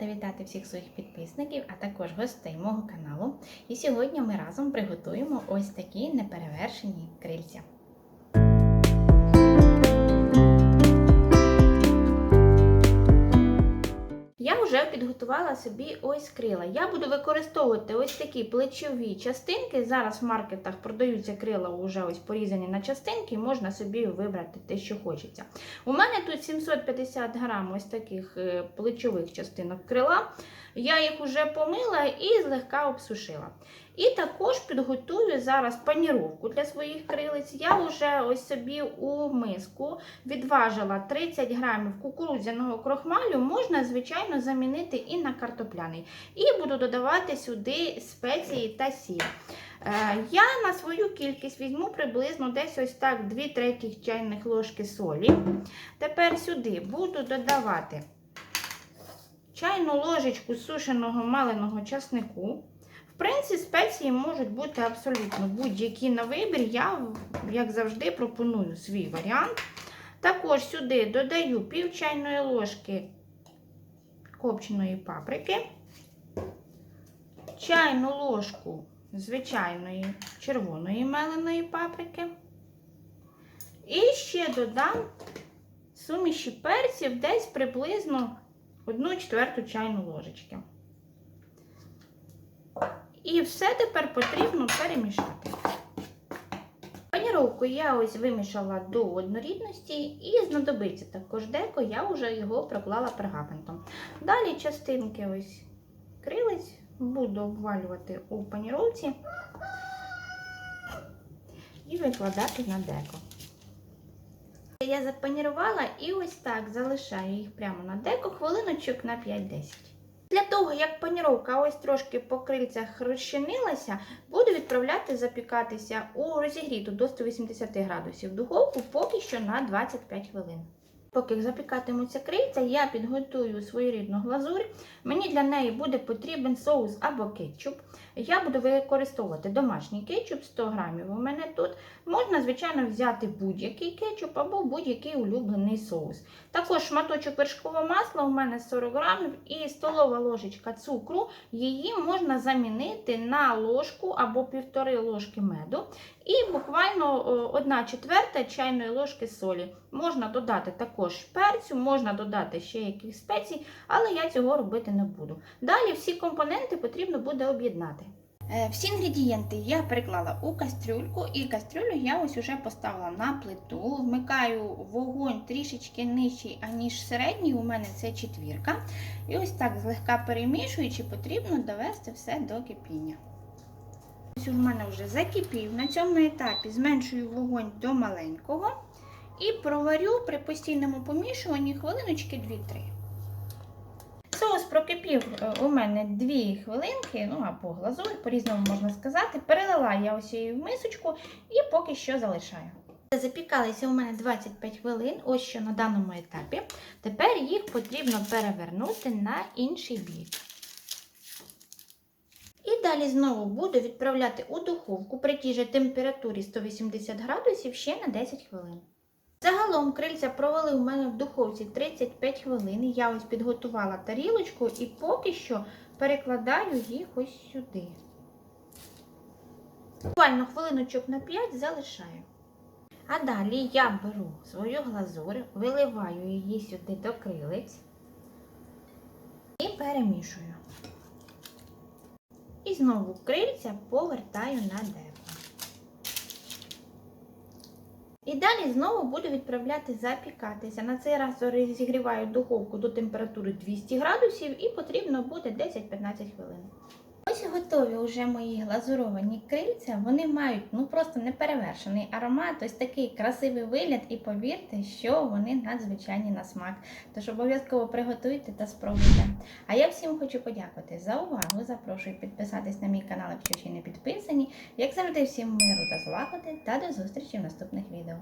рада вітати всіх своїх підписників, а також гостей мого каналу. І сьогодні ми разом приготуємо ось такі неперевершені крильця. Підготувала собі ось крила. Я буду використовувати ось такі плечові частинки. Зараз в маркетах продаються крила вже ось порізані на частинки, можна собі вибрати те, що хочеться. У мене тут 750 грам ось таких е, плечових частинок крила. Я їх вже помила і злегка обсушила. І також підготую зараз паніровку для своїх крилиць. Я вже ось собі у миску відважила 30 грамів кукурудзяного крохмалю, можна, звичайно, замінити і на картопляний. І буду додавати сюди спеції та сіль. Е, Я на свою кількість візьму приблизно десь ось так 2 третіх чайних ложки солі. Тепер сюди буду додавати чайну ложечку сушеного маленого часнику. В принципі, спеції можуть бути абсолютно будь-які на вибір. Я, як завжди, пропоную свій варіант. Також сюди додаю пів чайної ложки копченої паприки, чайну ложку звичайної червоної меленої паприки. І ще додам суміші перців десь приблизно 1 четверту чайну ложечки. І все тепер потрібно перемішати. Паніровку я ось вимішала до однорідності і знадобиться також деко, я вже його проклала пергаментом. Далі частинки ось крилиць буду обвалювати у паніровці і викладати на деко. Я запанірувала і ось так залишаю їх прямо на деко хвилиночок на 5-10. Для того, як паніровка ось трошки по крильцях розчинилася, буду відправляти запікатися у розігріту до 180 градусів духовку поки що на 25 хвилин. Поки запікатимуться крильця, я підготую свою рідну глазурь. Мені для неї буде потрібен соус або кетчуп. Я буду використовувати домашній кетчуп 100 грамів. У мене тут можна, звичайно, взяти будь-який кетчуп або будь-який улюблений соус. Також шматочок вершкового масла у мене 40 грамів і столова ложечка цукру. Її можна замінити на ложку або півтори ложки меду. І буквально 1 четверта чайної ложки солі. Можна додати також перцю, можна додати ще якихось спецій, але я цього робити не буду. Далі всі компоненти потрібно буде об'єднати. Е, Всі інгредієнти я переклала у кастрюльку, і кастрюлю я ось уже поставила на плиту. Вмикаю вогонь трішечки нижчий, аніж середній, у мене це четвірка. І ось так злегка перемішуючи, потрібно довести все до кипіння. Ось у мене вже закипів. На цьому етапі зменшую вогонь до маленького і проварю при постійному помішуванні хвилиночки 2-3. Соус прокипів е, у мене 2 хвилинки, ну або глазурь, по-різному можна сказати. Перелила я ось її в мисочку і поки що залишаю. Запікалися у мене 25 хвилин, ось що на даному етапі. Тепер їх потрібно перевернути на інший бік. І далі знову буду відправляти у духовку при тій же температурі 180 градусів ще на 10 хвилин. Загалом крильця провели у мене в духовці 35 хвилин. Я ось підготувала тарілочку і поки що перекладаю їх ось сюди. Буквально хвилиночок на 5 залишаю. А далі я беру свою глазурь, виливаю її сюди до крилиць і перемішую. І знову крильця повертаю на деко. І далі знову буду відправляти запікатися. На цей раз розігріваю духовку до температури 200 градусів і потрібно буде 10-15 хвилин. Ось готові вже мої глазуровані крильця. Вони мають ну просто неперевершений аромат, ось такий красивий вигляд, і повірте, що вони надзвичайні на смак. Тож обов'язково приготуйте та спробуйте. А я всім хочу подякувати за увагу. Запрошую підписатись на мій канал, якщо ще не підписані. Як завжди, всім миру та злагоди та до зустрічі в наступних відео.